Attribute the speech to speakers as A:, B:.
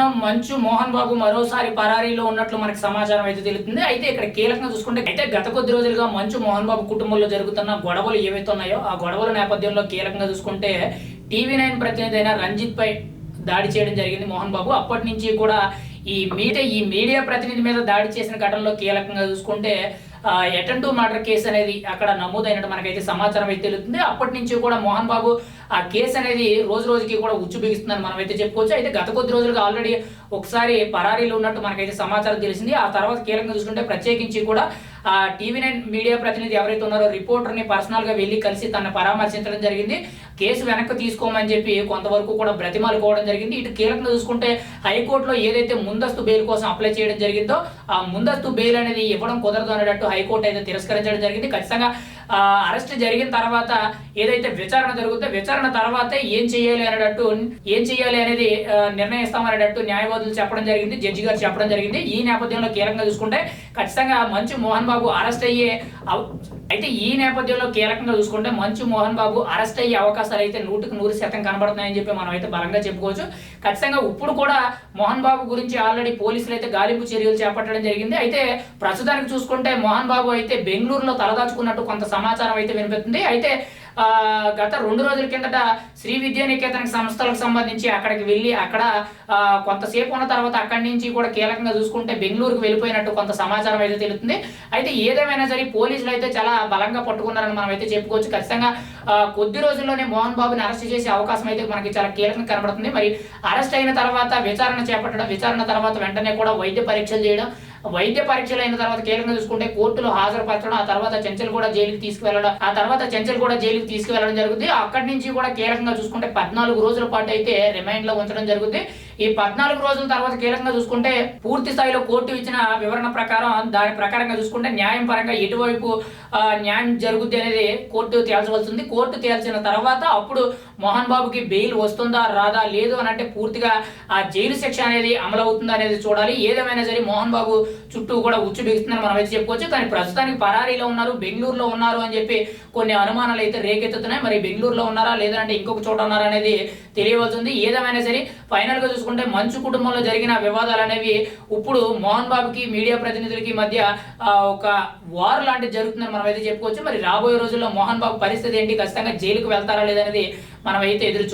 A: మంచు మోహన్ బాబు మరోసారి పరారీలో ఉన్నట్లు మనకి సమాచారం అయితే తెలుస్తుంది. అయితే ఇక్కడ కీలకంగా చూసుకుంటే అయితే గత కొద్ది రోజులుగా మంచు మోహన్ బాబు కుటుంబంలో జరుగుతున్న గొడవలు ఏవైతే ఉన్నాయో ఆ గొడవల నేపథ్యంలో కీలకంగా చూసుకుంటే టీవీ నైన్ ప్రతినిధి అయిన రంజిత్ పై దాడి చేయడం జరిగింది మోహన్ బాబు. అప్పటి నుంచి కూడా ఈ మీడియా ఈ మీడియా ప్రతినిధి మీద దాడి చేసిన ఘటనలో కీలకంగా చూసుకుంటే ఎటెండ్ మర్డర్ కేసు అనేది అక్కడ నమోదైనట్టు మనకైతే సమాచారం అయితే తెలుస్తుంది. అప్పటి నుంచి కూడా మోహన్ బాబు ఆ కేసు అనేది రోజు రోజుకి కూడా ఉచ్చు బిగిస్తుందని మనం అయితే చెప్పుకోవచ్చు. అయితే గత కొద్ది రోజులుగా ఆల్రెడీ ఒకసారి పరారీలో ఉన్నట్టు మనకైతే సమాచారం తెలిసింది. ఆ తర్వాత కీలకంగా చూసుకుంటే ప్రత్యేకించి కూడా ఆ టీవీ నైన్ మీడియా ప్రతినిధి ఎవరైతే ఉన్నారో రిపోర్టర్ని పర్సనల్గా వెళ్ళి కలిసి తన పరామర్శించడం జరిగింది. కేసు వెనక్కి తీసుకోమని చెప్పి కొంతవరకు కూడా బ్రతిమాలుకోవడం జరిగింది. ఇటు కీలకంగా చూసుకుంటే హైకోర్టులో ఏదైతే ముందస్తు బెయిల్ కోసం అప్లై చేయడం జరిగిందో ఆ ముందస్తు బెయిల్ అనేది ఇవ్వడం కుదరదు అనేటట్టు హైకోర్టు అయితే తిరస్కరించడం జరిగింది. ఖచ్చితంగా అరెస్ట్ జరిగిన తర్వాత ఏదైతే విచారణ జరుగుతుందో విచారణ తర్వాత ఏం చేయాలి అనేటట్టు ఏం చేయాలి అనేది నిర్ణయిస్తాం నిర్ణయిస్తామనేటట్టు న్యాయవాదులు చెప్పడం జరిగింది జడ్జి గారు చెప్పడం జరిగింది. ఈ నేపథ్యంలో కీలకంగా చూసుకుంటే ఖచ్చితంగా మంచు మోహన్ బాబు అరెస్ట్ అయ్యే అయితే ఈ నేపథ్యంలో కీలకంగా చూసుకుంటే మంచు మోహన్ బాబు అరెస్ట్ అయ్యే అవకాశాలు అయితే నూటికి నూరు శాతం కనబడుతున్నాయని చెప్పి మనం అయితే బలంగా చెప్పుకోవచ్చు. ఖచ్చితంగా ఇప్పుడు కూడా మోహన్ బాబు గురించి ఆల్రెడీ పోలీసులు అయితే గాలింపు చర్యలు చేపట్టడం జరిగింది. అయితే ప్రస్తుతానికి చూసుకుంటే మోహన్ బాబు అయితే బెంగళూరులో తలదాచుకున్నట్టు కొంత సమాచారం అయితే వినిపిస్తుంది. అయితే గత రెండు రోజుల కిందట శ్రీ విద్యానికేతన సంస్థలకు సంబంధించి అక్కడికి వెళ్ళి అక్కడ కొంతసేపు ఉన్న తర్వాత అక్కడి నుంచి కూడా కీలకంగా చూసుకుంటే బెంగళూరుకు వెళ్ళిపోయినట్టు కొంత సమాచారం అయితే తెలుస్తుంది. అయితే ఏదేమైనా సరే పోలీసులు అయితే చాలా బలంగా పట్టుకున్నారని మనం అయితే చెప్పుకోవచ్చు. ఖచ్చితంగా కొద్ది రోజుల్లోనే మోహన్ బాబుని అరెస్ట్ చేసే అవకాశం అయితే మనకి చాలా కీలకంగా కనబడుతుంది. మరి అరెస్ట్ అయిన తర్వాత విచారణ చేపట్టడం విచారణ తర్వాత వెంటనే కూడా వైద్య పరీక్షలు చేయడం వైద్య పరీక్షలు అయిన తర్వాత కీలకంగా చూసుకుంటే కోర్టులో హాజరుపరచడం ఆ తర్వాత చెంచల్ కూడా జైలుకి తీసుకువెళ్ళడం ఆ తర్వాత చెంచల్ కూడా జైలుకి తీసుకువెళ్ళడం జరుగుతుంది అక్కడి నుంచి కూడా కీలకంగా చూసుకుంటే పద్నాలుగు రోజుల పాటు అయితే రిమైండ్లో ఉంచడం జరుగుతుంది ఈ పద్నాలుగు రోజుల తర్వాత కీలకంగా చూసుకుంటే పూర్తి స్థాయిలో కోర్టు ఇచ్చిన వివరణ ప్రకారం దాని ప్రకారంగా చూసుకుంటే న్యాయం పరంగా ఎటువైపు న్యాయం జరుగుద్ది అనేది కోర్టు తేల్చవలసింది. కోర్టు తేల్చిన తర్వాత అప్పుడు మోహన్ బాబుకి బెయిల్ వస్తుందా రాదా లేదు అని అంటే పూర్తిగా ఆ జైలు శిక్ష అనేది అమలు అనేది చూడాలి. ఏదేమైనా సరే మోహన్ బాబు చుట్టూ కూడా ఉచ్చు బిగుస్తుందని మనం అయితే చెప్పుకోవచ్చు. కానీ ప్రస్తుతానికి పరారీలో ఉన్నారు బెంగళూరులో ఉన్నారు అని చెప్పి కొన్ని అనుమానాలు అయితే రేకెత్తుతున్నాయి. మరి బెంగళూరులో ఉన్నారా లేదంటే ఇంకొక చోట ఉన్నారా అనేది తెలియవలసి ఉంది. ఏదేమైనా సరే ఫైనల్గా చూసుకుంటే మంచు కుటుంబంలో జరిగిన వివాదాలు అనేవి ఇప్పుడు మోహన్ బాబుకి మీడియా ప్రతినిధులకి మధ్య ఒక వార్ లాంటిది జరుగుతుందని మనం అయితే చెప్పుకోవచ్చు. మరి రాబోయే రోజుల్లో మోహన్ బాబు పరిస్థితి ఏంటి? ఖచ్చితంగా జైలుకు వెళ్తారా లేదనేది మనం అయితే ఎదురు